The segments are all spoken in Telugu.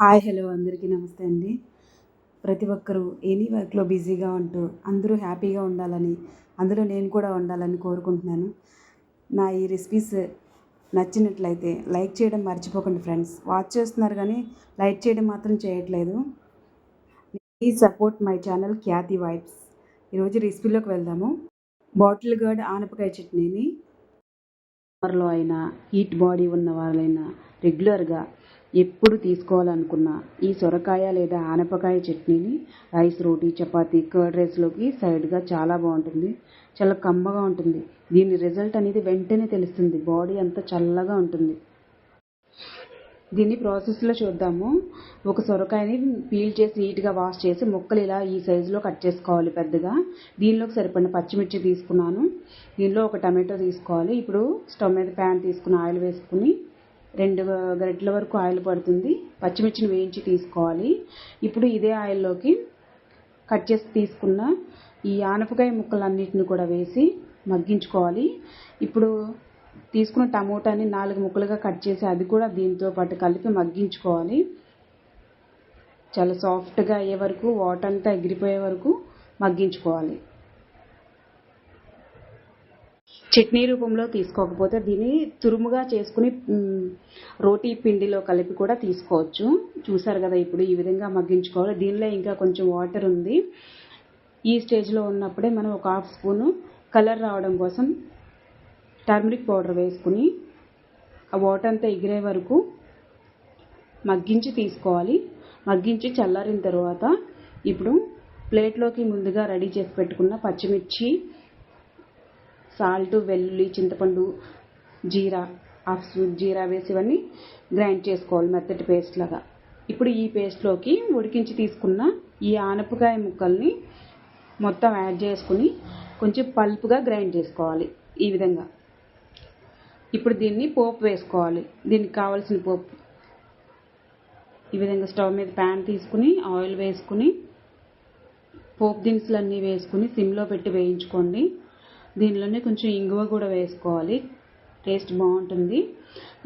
హాయ్ హలో అందరికీ నమస్తే అండి. ప్రతి ఒక్కరూ ఎనీ వర్క్లో బిజీగా ఉంటూ అందరూ హ్యాపీగా ఉండాలని అందులో నేను కూడా ఉండాలని కోరుకుంటున్నాను. నా ఈ రెసిపీస్ నచ్చినట్లయితే లైక్ చేయడం మర్చిపోకండి ఫ్రెండ్స్. వాచ్ చేస్తున్నారు కానీ లైక్ చేయడం మాత్రం చేయట్లేదు. Please support my channel Khyathi vibes ఈరోజు రెసిపీలోకి వెళ్దాము. బాటిల్ గార్డ్ ఆనపకాయ చట్నీని వారిలో అయినా హీట్ బాడీ ఉన్న వాళ్ళైనా రెగ్యులర్గా ఎప్పుడు తీసుకోవాలనుకున్న ఈ సొరకాయ లేదా ఆనపకాయ చట్నీని రైస్ రోటీ చపాతీ కర్డ్ రైస్లోకి సైడ్గా చాలా బాగుంటుంది. చాలా కమ్మగా ఉంటుంది. దీని రిజల్ట్ అనేది వెంటనే తెలుస్తుంది. బాడీ అంతా చల్లగా ఉంటుంది. దీన్ని ప్రాసెస్లో చూద్దాము. ఒక సొరకాయని పీల్ చేసి నీట్గా వాష్ చేసి ముక్కలు ఇలా ఈ సైజులో కట్ చేసుకోవాలి పెద్దగా. దీనిలోకి సరిపడిన పచ్చిమిర్చి తీసుకున్నాను. దీనిలో ఒక టమాటో తీసుకోవాలి. ఇప్పుడు స్టవ్ మీద ప్యాన్ తీసుకుని ఆయిల్ వేసుకుని రెండు గరిటెల వరకు ఆయిల్ పడుతుంది. పచ్చిమిర్చిని వేయించి తీసుకోవాలి. ఇప్పుడు ఇదే ఆయిల్లోకి కట్ చేసి తీసుకున్న ఈ ఆనపకాయ ముక్కలన్నిటిని కూడా వేసి మగ్గించుకోవాలి. ఇప్పుడు తీసుకున్న టమోటాని నాలుగు ముక్కలుగా కట్ చేసి అది కూడా దీంతో పాటు కలిపి మగ్గించుకోవాలి. చాలా సాఫ్ట్గా అయ్యే వరకు వాటర్ అంతా ఎగిరిపోయే వరకు మగ్గించుకోవాలి. చట్నీ రూపంలో తీసుకోకపోతే దీన్ని తురుముగా చేసుకుని రోటీ పిండిలో కలిపి కూడా తీసుకోవచ్చు. చూసారు కదా ఇప్పుడు ఈ విధంగా మగ్గించుకోవాలి. దీనిలో ఇంకా కొంచెం వాటర్ ఉంది. ఈ స్టేజ్లో ఉన్నప్పుడే మనం ఒక హాఫ్ స్పూను కలర్ రావడం కోసం టర్మరిక్ పౌడర్ వేసుకుని ఆ వాటర్ అంతా ఎగిరే వరకు మగ్గించి తీసుకోవాలి. మగ్గించి చల్లారిన తర్వాత ఇప్పుడు ప్లేట్లోకి ముందుగా రెడీ చేసి పెట్టుకున్న పచ్చిమిర్చి సాల్ట్ వెల్లుల్లి చింతపండు జీరా హాఫ్ స్పూన్ జీరా వేసి ఇవన్నీ గ్రైండ్ చేసుకోవాలి మెత్తటి పేస్ట్ లాగా. ఇప్పుడు ఈ పేస్ట్లోకి ఉడికించి తీసుకున్న ఈ ఆనపకాయ ముక్కల్ని మొత్తం యాడ్ చేసుకుని కొంచెం పల్పుగా గ్రైండ్ చేసుకోవాలి ఈ విధంగా. ఇప్పుడు దీన్ని పోపు వేసుకోవాలి. దీనికి కావాల్సిన పోపు. ఈ విధంగా స్టవ్ మీద ప్యాన్ తీసుకుని ఆయిల్ వేసుకుని పోపు దినుసులన్నీ వేసుకుని సిమ్లో పెట్టి వేయించుకోండి. దీనిలోనే కొంచెం ఇంగువ కూడా వేసుకోవాలి. టేస్ట్ బాగుంటుంది.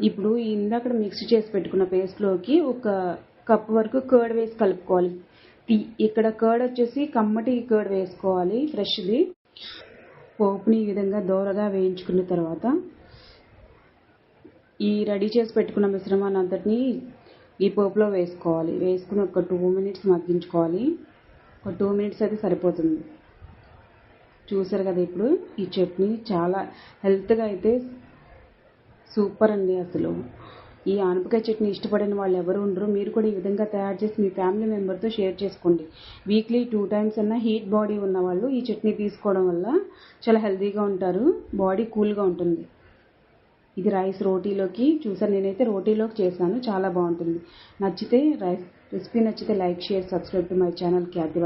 ఇప్పుడు ఇందాక మిక్స్ చేసి పెట్టుకున్న పేస్ట్లోకి ఒక కప్ వరకు కర్డ్ వేసి కలుపుకోవాలి. ఇక్కడ కర్డ్ వచ్చేసి కమ్మటి కర్డ్ వేసుకోవాలి ఫ్రెష్ది. పోపుని ఈ విధంగా దోరగా వేయించుకున్న తర్వాత ఈ రెడీ చేసి పెట్టుకున్న మిశ్రమాన్ని అంతటిని ఈ పోపులో వేసుకోవాలి. వేసుకుని ఒక టూ మినిట్స్ మగ్గించుకోవాలి. ఒక టూ మినిట్స్ అయితే సరిపోతుంది. చూసారు కదా ఇప్పుడు ఈ చట్నీ చాలా హెల్త్గా అయితే సూపర్ అండి అసలు. ఈ ఆనపకాయ చట్నీ ఇష్టపడిన వాళ్ళు ఎవరు ఉండరు. మీరు కూడా ఈ విధంగా తయారు చేసి మీ ఫ్యామిలీ మెంబర్తో షేర్ చేసుకోండి. వీక్లీ టూ టైమ్స్ అన్నా హీట్ బాడీ ఉన్న వాళ్ళు ఈ చట్నీ తీసుకోవడం వల్ల చాలా హెల్తీగా ఉంటారు. బాడీ కూల్గా ఉంటుంది. ఇది రైస్ రోటీలోకి చూసాను నేనైతే రోటీలోకి చేశాను. చాలా బాగుంటుంది. నచ్చితే రైస్ రెసిపీ నచ్చితే like share subscribe to my channel Khyathi